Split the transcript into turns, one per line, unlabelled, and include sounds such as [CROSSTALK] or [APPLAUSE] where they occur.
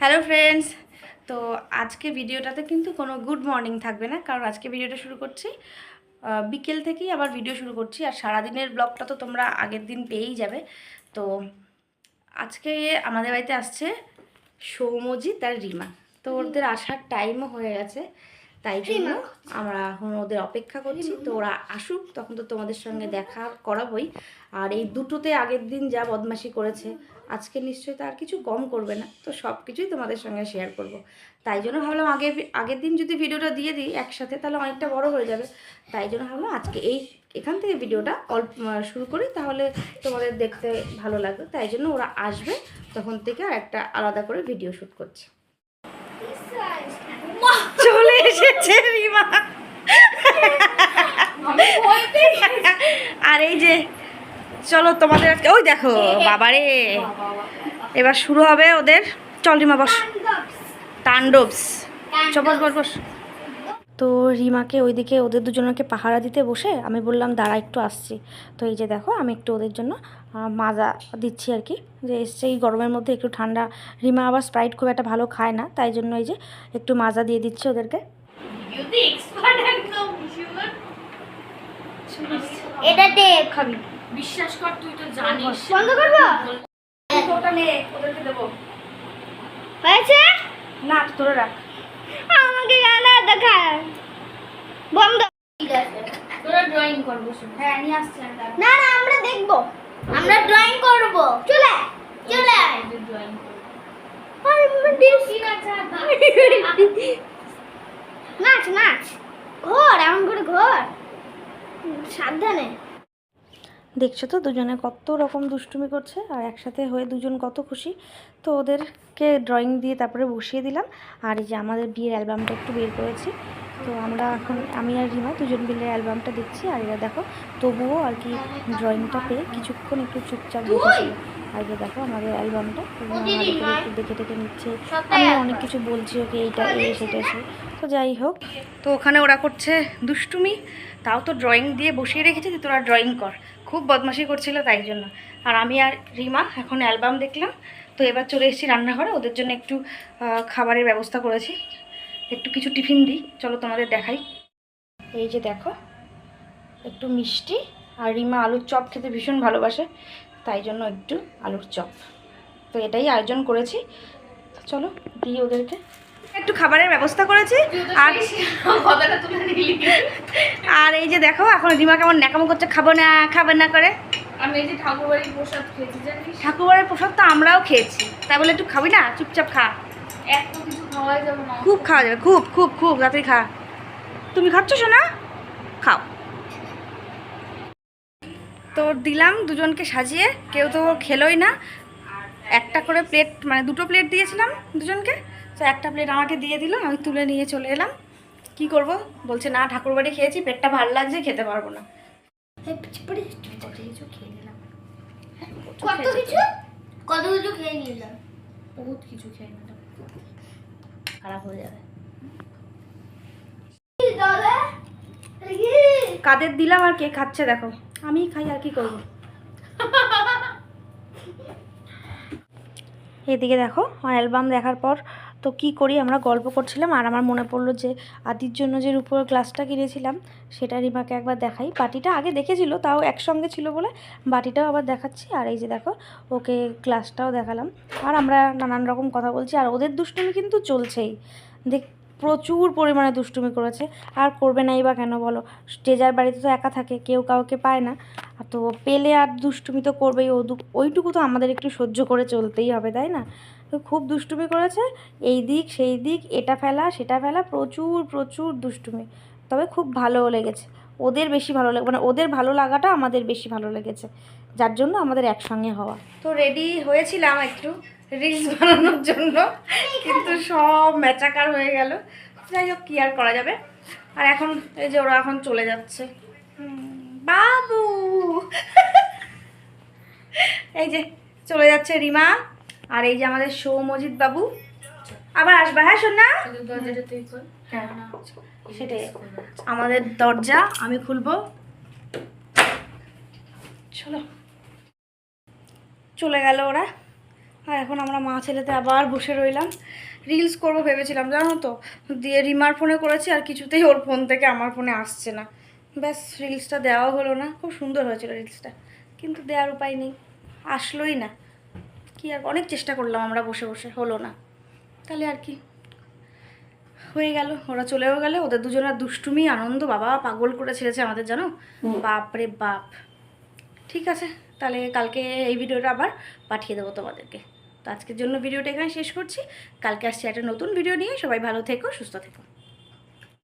Hello friends তো আজকে ভিডিওটাতে কিন্তু কোনো গুড মর্নিং থাকবে না। কারণ আজকে ভিডিওটা শুরু করছি বিকেল থেকেই আবার ভিডিও শুরু করছি। আর সারাদিনের ব্লগটা তো তোমরা আগের দিন পেয়েই যাবে। তো আজকে আমাদের বাড়িতে আসছে সৌমজিৎ আর রিমা। তো ওদের আসার টাইমও হয়ে গেছে। তাই জন্য আমরা এখন ওদের অপেক্ষা করছি। তো ওরা আসুক তখন তো তোমাদের সঙ্গে দেখা করাবই। আর এই দুটোতে আগের দিন যা বদমাশি করেছে আজকে নিশ্চয়ই তার কিছু কম করবে না। তো সব কিছুই তোমাদের সঙ্গে শেয়ার করব। তাই জন্য ভাবলাম আগে আগের দিন যদি ভিডিওটা দিয়ে দিই একসাথে তাহলে অনেকটা বড় হয়ে যাবে। তাই জন্য ভাবলাম আজকে এই এখান থেকে ভিডিওটা অল্প শুরু করি তাহলে তোমাদের দেখতে ভালো লাগবে। তাই জন্য ওরা আসবে তখন থেকে আর একটা আলাদা করে ভিডিও শ্যুট করছে। চলে এসেছে রিমা। আর এই যে চলো তোমাদের আজকে ওই দেখো বাবারে। এবার শুরু হবে ওদের। চল রিমা বস। তান্ডবস চল বস বস তো রিমাকে ওইদিকে ওদের দুজনকে পাহারা দিতে বসে আমি বললাম দাঁড়া একটু আসছি। তো এই যে দেখো আমি একটু ওদের জন্য মাজা দিচ্ছি আর কি। যে এসছে এই গরমের মধ্যে একটু ঠান্ডা। রিমা আবার স্প্রাইট খুব একটা ভালো খায় না তাই জন্য এই যে একটু মাজা দিয়ে দিচ্ছি ওদেরকে। [LAUGHS]
এটা
খাবি
বিশ্বাস কর তুই তো জানিস।
বন্ধ করব?
ওটা নে ওদেরকে দেবো।
হয়েছে?
না তোরা রাখ।
আমাকে গানা দেখা? বন্ধ। ঠিক আছে।
তোরা ড্রয়িং করব
হ্যাঁ নিয়ে আসছি
না না আমরা দেখব। আমরা ড্রয়িং করব। চলে। চলে আয়।
ড্রয়িং
আমরা
আছে আর
নাচ নাচ। ঘর এমন করে ঘর। সাবধানে।
দেখছ তো? দুজনে কত রকম দুষ্টুমি করছে আর একসাথে হয়ে দুজন কত খুশি। তো ওদেরকে ড্রয়িং দিয়ে তারপরে বসিয়ে দিলাম। আর এই যে আমাদের বিয়ের অ্যালবামটা একটু বের করেছি। তো আমরা এখন, আমি আর রিমা দুজন মিলে অ্যালবামটা দেখছি। আর এরা দেখো, তবুও আর কি ড্রয়িংটা পেয়ে কিছুক্ষণ একটু চুপচাপ বসেছিল আর এরা দেখো আমাদের অ্যালবামটা। একটু দেখে দেখে নিচ্ছে। আমি অনেক কিছু বলছি ওকে এইটা এই সেটা সে। তো যাই হোক তো ওখানে ওরা করছে দুষ্টুমি। তাও তো ড্রয়িং দিয়ে বসিয়ে রেখেছি যে তোরা ড্রয়িং কর। খুব বদমাশি করছিল তাই জন্য। আর আমি আর রিমা এখন অ্যালবাম দেখলাম। তো এবার চলে এসেছি রান্নাঘরে। ওদের জন্য একটু খাবারের ব্যবস্থা করেছি। একটু কিছু টিফিন দিই। চলো তোমাদের দেখাই। এই যে দেখো একটু মিষ্টি। আর রিমা আলুর চপ খেতে ভীষণ ভালোবাসে। তাই জন্য একটু আলুর চপ। তো এটাই আয়োজন করেছি। চলো দিই ওদেরকে। একটু খাবারের ব্যবস্থা করেছি। আর এই যে দেখো এখন রিমা কেমন ন্যাকামো করছে খাব না খাবে না করে।
যে প্রসাদ
তো আমরাও খেয়েছি। তাই বলে একটু খাবি না? চুপচাপ খা। খুব খাওয়া যাবে খুব খুব খুব রাত্রি খা। তুমি খাচ্ছ শোনা খাও। তো দিলাম দুজনকে সাজিয়ে কেউ তো খেলোই না। একটা করে প্লেট মানে দুটো প্লেট দিয়েছিলাম দুজনকে তো একটা প্লেট আমাকে দিয়ে দিল আমি তুলে নিয়ে চলে এলাম। কি করব? বলছে না ঠাকুর বাড়ি খেয়েছি পেটটা ভালো লাগছে খেতে পারব না।
কত কিছু কত কিছু? খেয়ে নিলাম।
বহুত কিছু খেয়ে নিলাম।
খারাপ হয়ে যাবে। কাদের দিলাম আর কে খাচ্ছে দেখো। আমি খাই আর কি করব? এদিকে দেখো অ্যালবাম দেখার পর তো কি করি, আমরা গল্প করছিলাম, আর আমার মনে পড়ল যে আদির জন্য যে রূপোর গ্লাসটা কিনেছিলাম, সেটা রিমাকে একবার দেখাই। বাটিটা আগে দেখেছিল, তাও একসঙ্গে ছিল বলে, বাটিটাও আবার দেখাচ্ছি, আর এই যে দেখো, ওকে গ্লাসটাও দেখালাম। আর আমরা নানান রকম কথা বলছি, আর ওদের দুষ্টুমি কিন্তু চলছেই। দেখ প্রচুর পরিমাণে দুষ্টুমি করেছে। আর করবে নাই বা কেন বলো? স্টেজার বাড়িতে তো একা থাকে, কেউ কাউকে পায় না। তো পেলে আর দুষ্টুমি তো করবেই, ও ওইটুকু তো আমাদের একটু সহ্য করে চলতেই হবে, তাই না? তো খুব দুষ্টুমি করেছে, এই দিক, সেই দিক, এটা ফেলা, সেটা ফেলা, প্রচুর প্রচুর দুষ্টুমি। তবে খুব ভালোও লেগেছে। ওদের বেশি ভালো লাগে মানে ওদের ভালো লাগাটা আমাদের বেশি ভালো লেগেছে। যার জন্য আমাদের একসঙ্গে হওয়া। তো রেডি হয়েছিলাম একটু। রিলস বানানোর জন্য। কিন্তু সব ম্যাচাকার হয়ে গেল। যাই হোক কী আর করা যাবে? আর এখন এই যে ওরা এখন চলে যাচ্ছে। বাবু! এই যে চলে যাচ্ছে রিমা আর এই যে আমাদের সৌমজিৎ বাবু। আবার আসবা হ্যাঁ শোন না? হ্যাঁ সেটাই। আমাদের দরজা আমি খুলবো। চলো। চলে গেল ওরা। আর এখন আমরা মা ছেলেতে আবার বসে রইলাম। রিলস করব ভেবেছিলাম জানো তো? দিয়ে রিমার ফোনে করেছি আর কিছুতেই ওর ফোন থেকে আমার ফোনে আসছে না। ব্যাস রিলসটা দেওয়া হলো না। খুব সুন্দর হয়েছিল রিলসটা কিন্তু দেওয়ার উপায় নেই। আসলোই না। কি আর অনেক চেষ্টা করলাম আমরা বসে বসে হলো না। তাহলে আর কি? হয়ে গেল ওরা চলেও গেলে। ওদের দুজনের দুষ্টুমি আনন্দ বাবা পাগল করে ছেড়েছে আমাদের জানো? বাপ রে বাপ। ঠিক আছে তাহলে কালকে এই ভিডিওটা আবার পাঠিয়ে দেবো তোমাদেরকে। তো আজকের জন্য ভিডিওটা এখানে শেষ করছি। কালকে আসছি একটা নতুন ভিডিও নিয়ে। সবাই ভালো থেকো, সুস্থ থেকো।